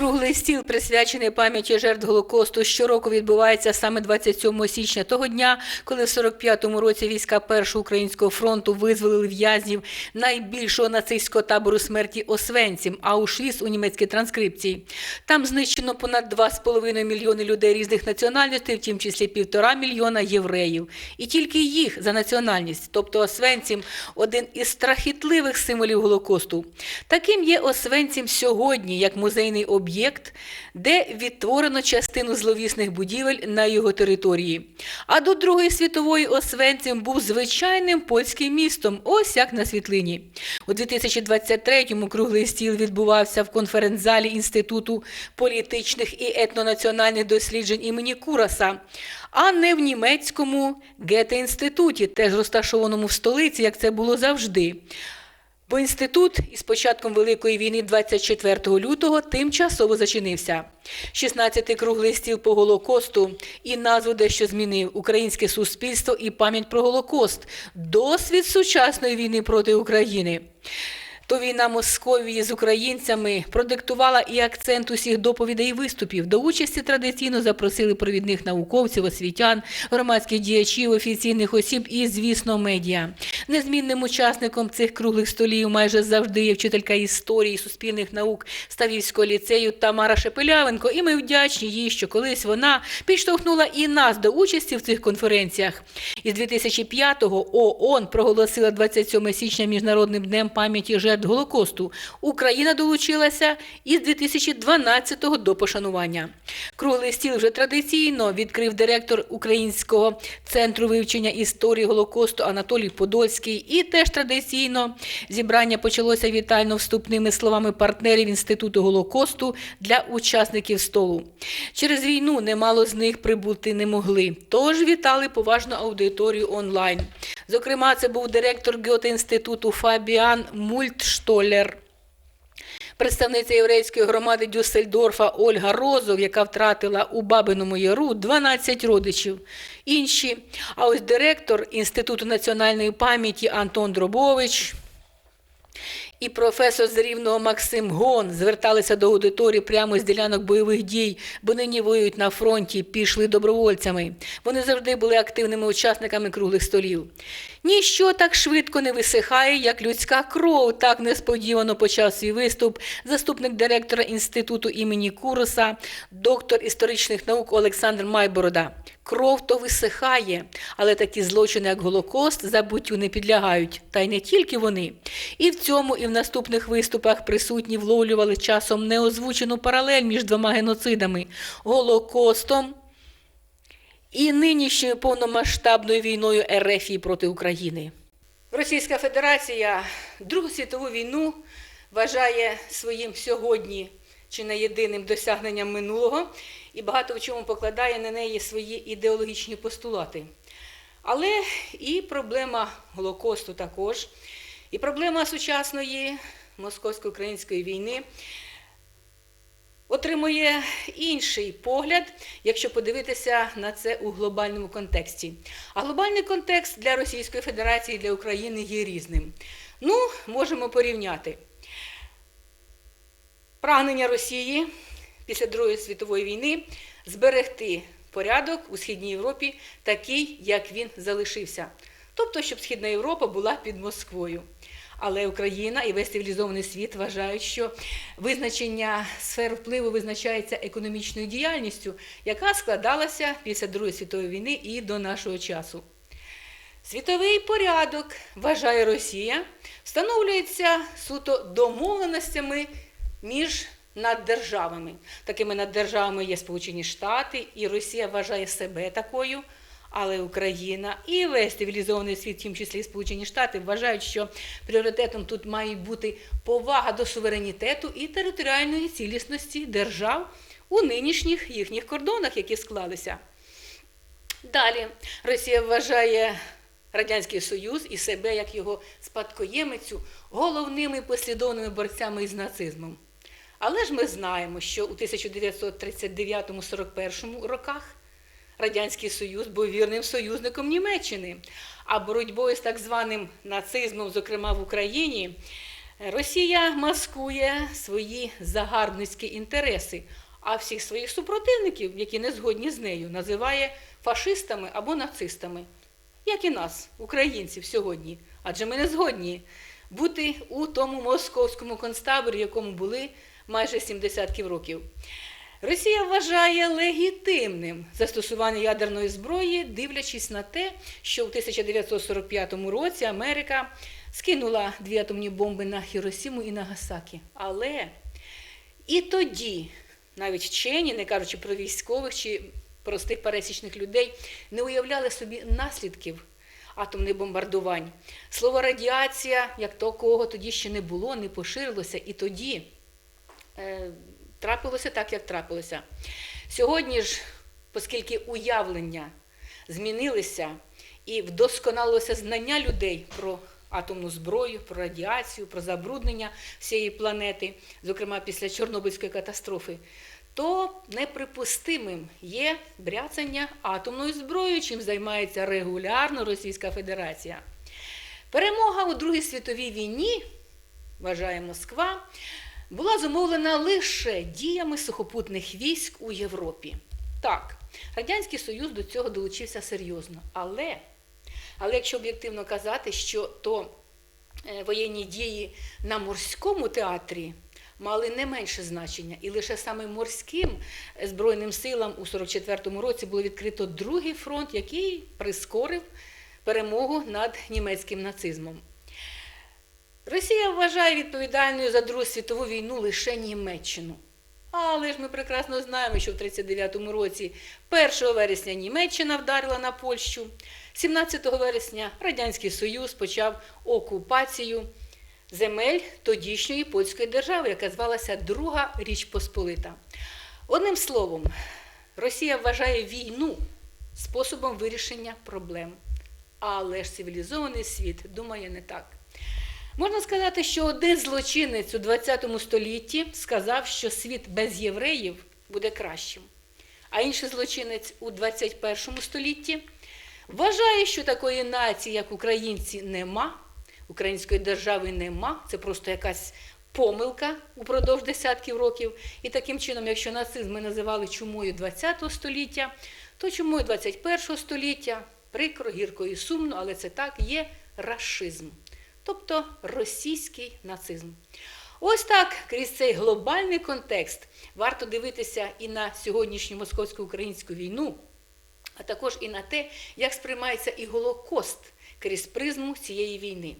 Круглий стіл, присвячений пам'яті жертв Голокосту, щороку відбувається саме 27 січня того дня, коли в 45-му році війська Першого українського фронту визволили в'язнів найбільшого нацистського табору смерті Освенцім, Аушвіц у німецькій транскрипції. Там знищено понад 2,5 мільйони людей різних національностей, в тім числі півтора мільйона євреїв. І тільки їх за національність, тобто Освенцім, один із страхітливих символів Голокосту. Таким є Освенцім сьогодні, як музейний об'єкт, де відтворено частину зловісних будівель на його території. А до Другої світової Освенцим був звичайним польським містом, ось як на світлині. У 2023-му круглий стіл відбувався в конференц-залі Інституту політичних і етнонаціональних досліджень імені Кураса, а не в німецькому Гете-інституті, теж розташованому в столиці, як це було завжди. Бо інститут із початком Великої війни 24 лютого тимчасово зачинився. 16-й круглий стіл по Голокосту і назву дещо змінив Українське суспільство і пам'ять про Голокост. Досвід сучасної війни проти України. То війна Московії з українцями продиктувала і акцент усіх доповідей і виступів. До участі традиційно запросили провідних науковців, освітян, громадських діячів, офіційних осіб і, звісно, медіа. Незмінним учасником цих круглих столів майже завжди є вчителька історії суспільних наук Ставівського ліцею Тамара Шепелявенко. І ми вдячні їй, що колись вона підштовхнула і нас до участі в цих конференціях. Із 2005-го ООН проголосила 27 січня міжнародним днем пам'яті жертв Голокосту. Україна долучилася із 2012-го до пошанування. Круглий стіл вже традиційно відкрив директор Українського центру вивчення історії Голокосту Анатолій Подольський. І теж традиційно зібрання почалося вітально вступними словами партнерів Інституту Голокосту для учасників столу. Через війну немало з них прибути не могли, тож вітали поважну аудиторію онлайн. Зокрема, це був директор Гьоте-інституту Фабіан Мультштолер. Представниця єврейської громади Дюссельдорфа Ольга Розов, яка втратила у Бабиному Яру 12 родичів. Інші, а ось директор Інституту національної пам'яті Антон Дробович і професор з Рівного Максим Гон зверталися до аудиторії прямо з ділянок бойових дій, бо нині воюють на фронті, пішли добровольцями. Вони завжди були активними учасниками круглих столів. Ніщо так швидко не висихає, як людська кров. Так несподівано почав свій виступ заступник директора інституту імені Куроса, доктор історичних наук Олександр Майборода. Кров то висихає, але такі злочини, як Голокост, забуттю не підлягають. Та й не тільки вони. І в цьому, і в наступних виступах присутні вловлювали часом неозвучену паралель між двома геноцидами Голокостом і нинішньою повномасштабною війною РФ проти України. Російська Федерація Другу світову війну вважає своїм сьогодні чи не єдиним досягненням минулого і багато в чому покладає на неї свої ідеологічні постулати. Але і проблема Голокосту також, і проблема сучасної московсько-української війни отримує інший погляд, якщо подивитися на це у глобальному контексті. А глобальний контекст для Російської Федерації і для України є різним. Ну, можемо порівняти. Прагнення Росії після Другої світової війни зберегти порядок у Східній Європі такий, як він залишився. Тобто, щоб Східна Європа була під Москвою. Але Україна і весь цивілізований світ вважають, що визначення сфер впливу визначається економічною діяльністю, яка складалася після Другої світової війни і до нашого часу. Світовий порядок, вважає Росія, встановлюється суто домовленостями між наддержавами. Такими наддержавами є Сполучені Штати, і Росія вважає себе такою. Але Україна і весь цивілізований світ, в тім числі Сполучені Штати, вважають, що пріоритетом тут має бути повага до суверенітету і територіальної цілісності держав у нинішніх їхніх кордонах, які склалися. Далі Росія вважає Радянський Союз і себе як його спадкоємицю головними послідовними борцями із нацизмом. Але ж ми знаємо, що у 1939-41 роках Радянський Союз був вірним союзником Німеччини, а боротьбою з так званим нацизмом, зокрема в Україні, Росія маскує свої загарбницькі інтереси, а всіх своїх супротивників, які не згодні з нею, називає фашистами або нацистами, як і нас, українців, сьогодні. Адже ми не згодні бути у тому московському концтаборі, якому були майже 70 років. Росія вважає легітимним застосування ядерної зброї, дивлячись на те, що в 1945 році Америка скинула дві атомні бомби на Хіросіму і Нагасакі. Але і тоді, навіть вчені, не кажучи про військових чи простих пересічних людей, не уявляли собі наслідків атомних бомбардувань. Слово радіація, як такого тоді ще не було, не поширилося, і тоді трапилося так, як трапилося. Сьогодні ж, оскільки уявлення змінилися і вдосконалилося знання людей про атомну зброю, про радіацію, про забруднення всієї планети, зокрема після Чорнобильської катастрофи, то неприпустимим є бряцання атомною зброєю, чим займається регулярно Російська Федерація. Перемога у Другій світовій війні, вважає Москва, була зумовлена лише діями сухопутних військ у Європі. Так, Радянський Союз до цього долучився серйозно, але, але якщо об'єктивно казати, що то е, воєнні дії на морському театрі мали не менше значення, і лише саме морським е, збройним силам у 44-му році було відкрито другий фронт, який прискорив перемогу над німецьким нацизмом. Росія вважає відповідальною за Другу світову війну лише Німеччину. Але ж ми прекрасно знаємо, що в 1939 році 1 вересня Німеччина вдарила на Польщу, 17 вересня Радянський Союз почав окупацію земель тодішньої польської держави, яка звалася Друга Річ Посполита. Одним словом, Росія вважає війну способом вирішення проблем. Але ж цивілізований світ думає не так. Можна сказати, що один злочинець у ХХ столітті сказав, що світ без євреїв буде кращим. А інший злочинець у 21 столітті вважає, що такої нації, як українці, нема, української держави нема, це просто якась помилка упродовж десятків років. І таким чином, якщо нацизм ми називали чумою ХХ століття, то чумою 21 століття прикро, гірко і сумно, але це так є рашизм тобто російський нацизм. Ось так крізь цей глобальний контекст варто дивитися і на сьогоднішню московсько-українську війну, а також і на те, як сприймається і Голокост крізь призму цієї війни.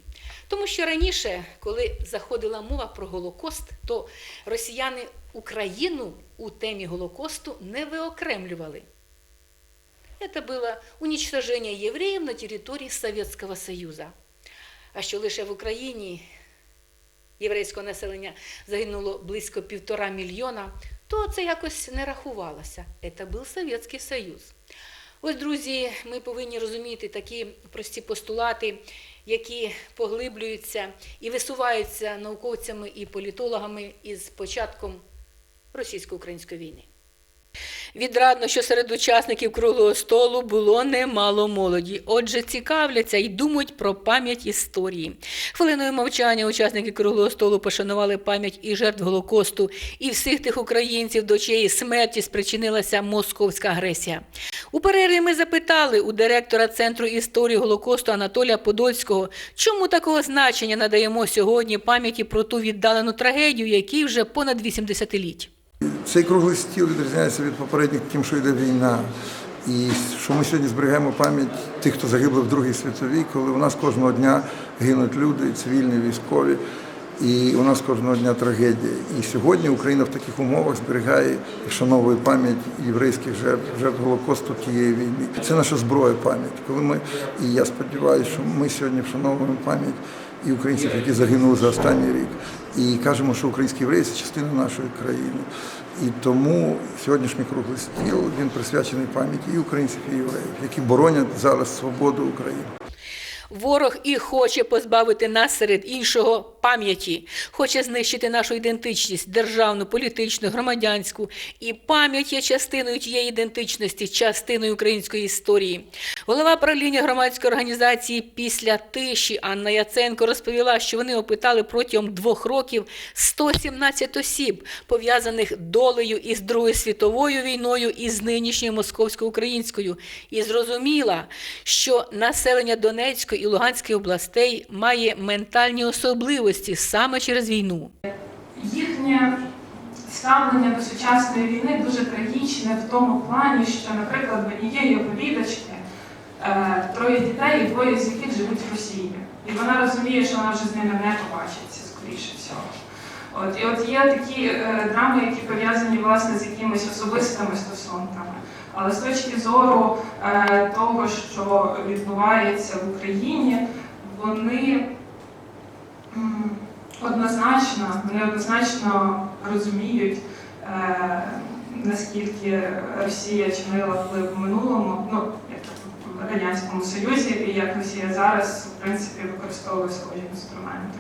Тому що раніше, коли заходила мова про Голокост, то росіяни Україну у темі Голокосту не виокремлювали. Это было уничтожение евреев на территории Советского Союза. А що лише в Україні єврейського населення загинуло близько півтора мільйона, то це якось не рахувалося. Це був Совєтський Союз. Ось, друзі, ми повинні розуміти такі прості постулати, які поглиблюються і висуваються науковцями і політологами із початком російсько-української війни. Відрадно, що серед учасників круглого столу було немало молоді. Отже, цікавляться і думають про пам'ять історії. Хвилиною мовчання учасники круглого столу пошанували пам'ять і жертв Голокосту, і всіх тих українців, до чиєї смерті спричинилася московська агресія. У перерві ми запитали у директора Центру історії Голокосту Анатолія Подольського, чому такого значення надаємо сьогодні пам'яті про ту віддалену трагедію, якій вже понад 80 літь. Цей круглий стіл відрізняється від попередніх тим, що йде війна. І що ми сьогодні зберігаємо пам'ять тих, хто загиблий в Другій світовій, коли у нас кожного дня гинуть люди, цивільні, військові, і у нас кожного дня трагедія. І сьогодні Україна в таких умовах зберігає і вшановує пам'ять єврейських жертв, жертв Голокосту тієї війни. Це наша зброя пам'ять. Коли ми, і я сподіваюся, що ми сьогодні вшановуємо пам'ять і українців, які загинули за останній рік. І кажемо, що українські євреї це частина нашої країни. І тому сьогоднішній круглий стіл він присвячений пам'яті і українців, і євреїв, які боронять зараз свободу України. Ворог і хоче позбавити нас серед іншого пам'яті, хоче знищити нашу ідентичність державну, політичну, громадянську. І пам'ять є частиною тієї ідентичності, частиною української історії. Голова правління громадської організації після тиші Анна Яценко розповіла, що вони опитали протягом двох років 117 осіб, пов'язаних долею із Другою світовою війною і з нинішньою московсько-українською, і зрозуміла, що населення Донецької і Луганської областей має ментальні особливості саме через війну. Їхнє ставлення до сучасної війни дуже трагічне в тому плані, що, наприклад, в однієї оповідачки е, троє дітей, і двоє з яких живуть в Росії. І вона розуміє, що вона вже з ними не побачиться, скоріше всього. От, і от є такі е, драми, які пов'язані власне з якимись особистими стосунками. Але з точки зору е, того, що відбувається в Україні, вони однозначно, вони однозначно розуміють, е, наскільки Росія чинила вплив в минулому, ну як в Радянському Союзі, і як Росія зараз в принципі використовує свої інструменти.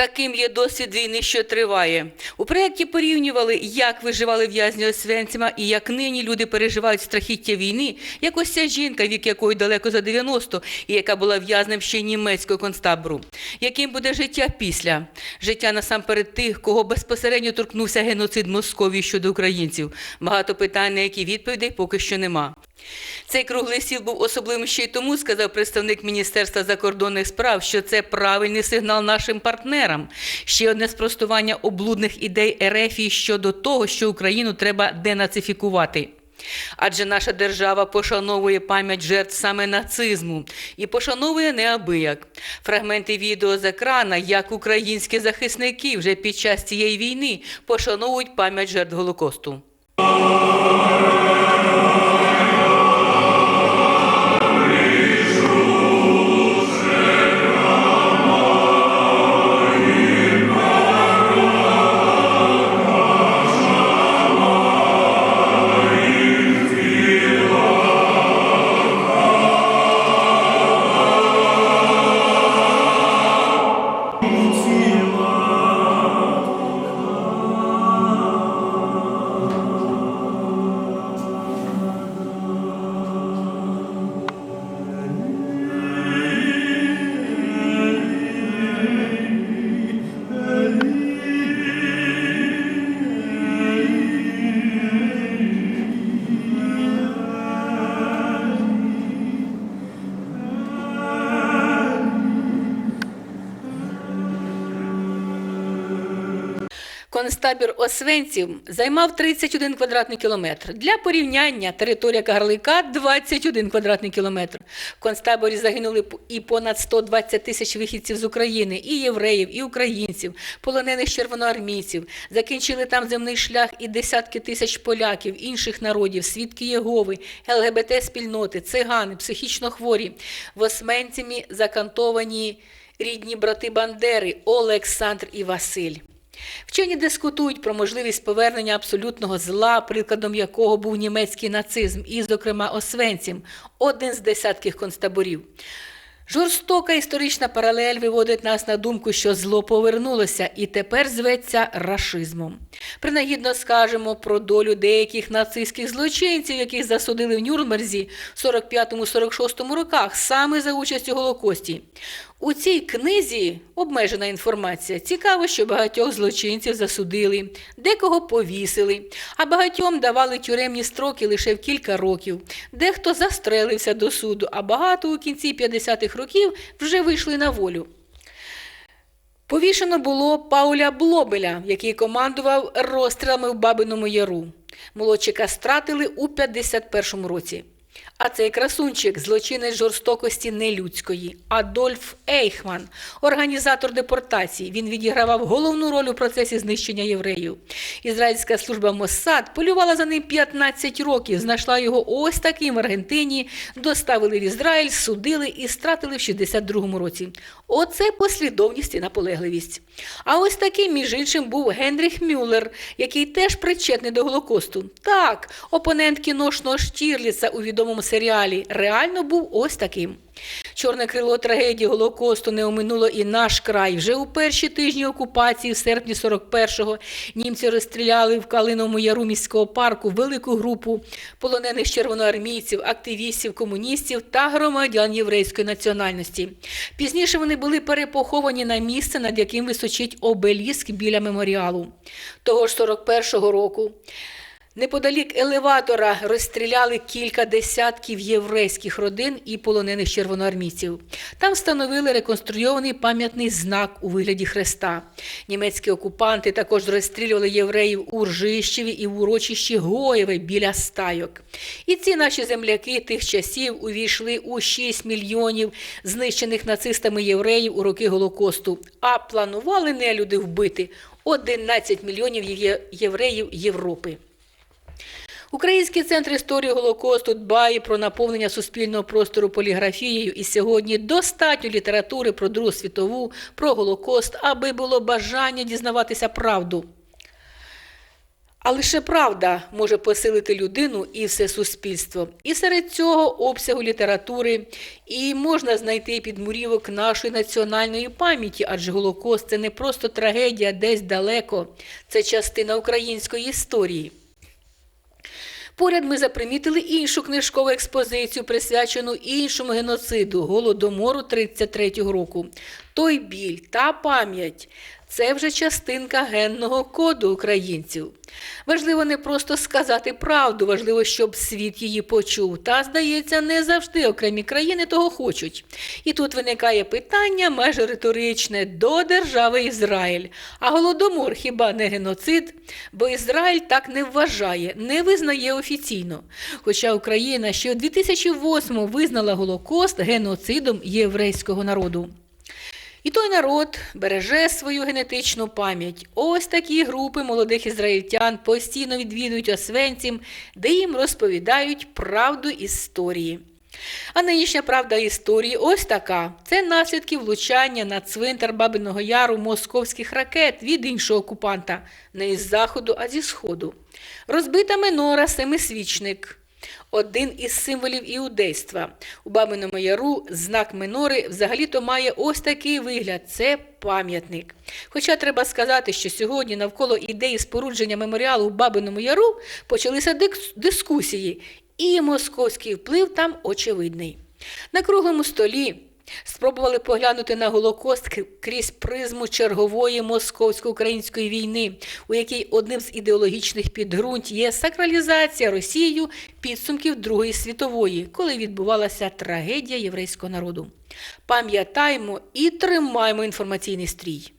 Таким є досвід війни, що триває. У проєкті порівнювали, як виживали в'язні Освенцима і як нині люди переживають страхіття війни, як ось ця жінка, вік якої далеко за 90, і яка була в'язнем ще німецького концтабору. Яким буде життя після? Життя насамперед тих, кого безпосередньо торкнувся геноцид Московії щодо українців. Багато питань, на які відповідей поки що нема. Цей круглий стіл був особливим ще й тому, сказав представник Міністерства закордонних справ, що це правильний сигнал нашим партнерам. Ще одне спростування облудних ідей Ерефії щодо того, що Україну треба денацифікувати. Адже наша держава пошановує пам'ять жертв саме нацизму і пошановує неабияк. Фрагменти відео з екрана, як українські захисники вже під час цієї війни пошановують пам'ять жертв Голокосту. Концтабір Освенців займав 31 квадратний кілометр. Для порівняння територія Кагарлика 21 квадратний кілометр. В концтаборі загинули і понад 120 тисяч вихідців з України, і євреїв, і українців, полонених червоноармійців. Закінчили там земний шлях і десятки тисяч поляків, інших народів, свідки Єгови, ЛГБТ-спільноти, цигани, психічно хворі. В Освенцимі закантовані рідні брати Бандери Олександр і Василь. Вчені дискутують про можливість повернення абсолютного зла, прикладом якого був німецький нацизм, і, зокрема, Освенцім, один з десятків концтаборів. Жорстока історична паралель виводить нас на думку, що зло повернулося і тепер зветься рашизмом. Принагідно скажемо про долю деяких нацистських злочинців, яких засудили в Нюрнберзі в 45-46 роках саме за участь у Голокості. У цій книзі обмежена інформація. Цікаво, що багатьох злочинців засудили, декого повісили, а багатьом давали тюремні строки лише в кілька років. Дехто застрелився до суду, а багато у кінці 50-х років вже вийшли на волю. Повішено було Пауля Блобеля, який командував розстрілами в Бабиному Яру. Молодчика стратили у 51-му році. А цей красунчик злочинець жорстокості нелюдської. Адольф Ейхман, організатор депортації. Він відігравав головну роль у процесі знищення євреїв. Ізраїльська служба Моссад полювала за ним 15 років, знайшла його ось таким в Аргентині, доставили в Ізраїль, судили і стратили в 62-му році. Оце послідовність і наполегливість. А ось таким, між іншим, був Генріх Мюллер, який теж причетний до Голокосту. Так, опонент кіношного Штірліца у відомому серіалі реально був ось таким. Чорне крило трагедії Голокосту не оминуло і наш край. Вже у перші тижні окупації, в серпні 41-го, німці розстріляли в Калиновому яру міського парку велику групу полонених червоноармійців, активістів, комуністів та громадян єврейської національності. Пізніше вони були перепоховані на місце, над яким височить обеліск біля меморіалу. Того ж 41-го року. Неподалік елеватора розстріляли кілька десятків єврейських родин і полонених червоноармійців. Там встановили реконструйований пам'ятний знак у вигляді хреста. Німецькі окупанти також розстрілювали євреїв у Ржищеві і в урочищі Гоєве біля стайок. І ці наші земляки тих часів увійшли у 6 мільйонів знищених нацистами євреїв у роки Голокосту, а планували нелюди вбити 11 мільйонів євреїв Європи. Український центр історії Голокосту дбає про наповнення суспільного простору поліграфією, і сьогодні достатньо літератури про Другу світову, про Голокост, аби було бажання дізнаватися правду. А лише правда може посилити людину і все суспільство. І серед цього обсягу літератури і можна знайти підмурівок нашої національної пам'яті, адже Голокост це не просто трагедія десь далеко, це частина української історії. Поряд ми запримітили іншу книжкову експозицію, присвячену іншому геноциду голодомору 33-го року. Той біль та пам'ять це вже частинка генного коду українців. Важливо не просто сказати правду, важливо, щоб світ її почув. Та, здається, не завжди окремі країни того хочуть. І тут виникає питання майже риторичне до держави Ізраїль. А голодомор хіба не геноцид? Бо Ізраїль так не вважає, не визнає офіційно. Хоча Україна ще у 2008-му визнала Голокост геноцидом єврейського народу. І той народ береже свою генетичну пам'ять. Ось такі групи молодих ізраїльтян постійно відвідують освенцім, де їм розповідають правду історії. А нинішня правда історії ось така: це наслідки влучання на цвинтар Бабиного Яру московських ракет від іншого окупанта, не із заходу, а зі сходу. Розбита минора семисвічник. Один із символів іудейства. У Бабиному Яру знак минори взагалі-то має ось такий вигляд це пам'ятник. Хоча треба сказати, що сьогодні навколо ідеї спорудження меморіалу у Бабиному Яру почалися дискусії, і московський вплив там очевидний. На круглому столі спробували поглянути на Голокост крізь призму чергової московсько-української війни, у якій одним з ідеологічних підґрунтів є сакралізація Росією підсумків Другої світової, коли відбувалася трагедія єврейського народу. Пам'ятаймо і тримаймо інформаційний стрій.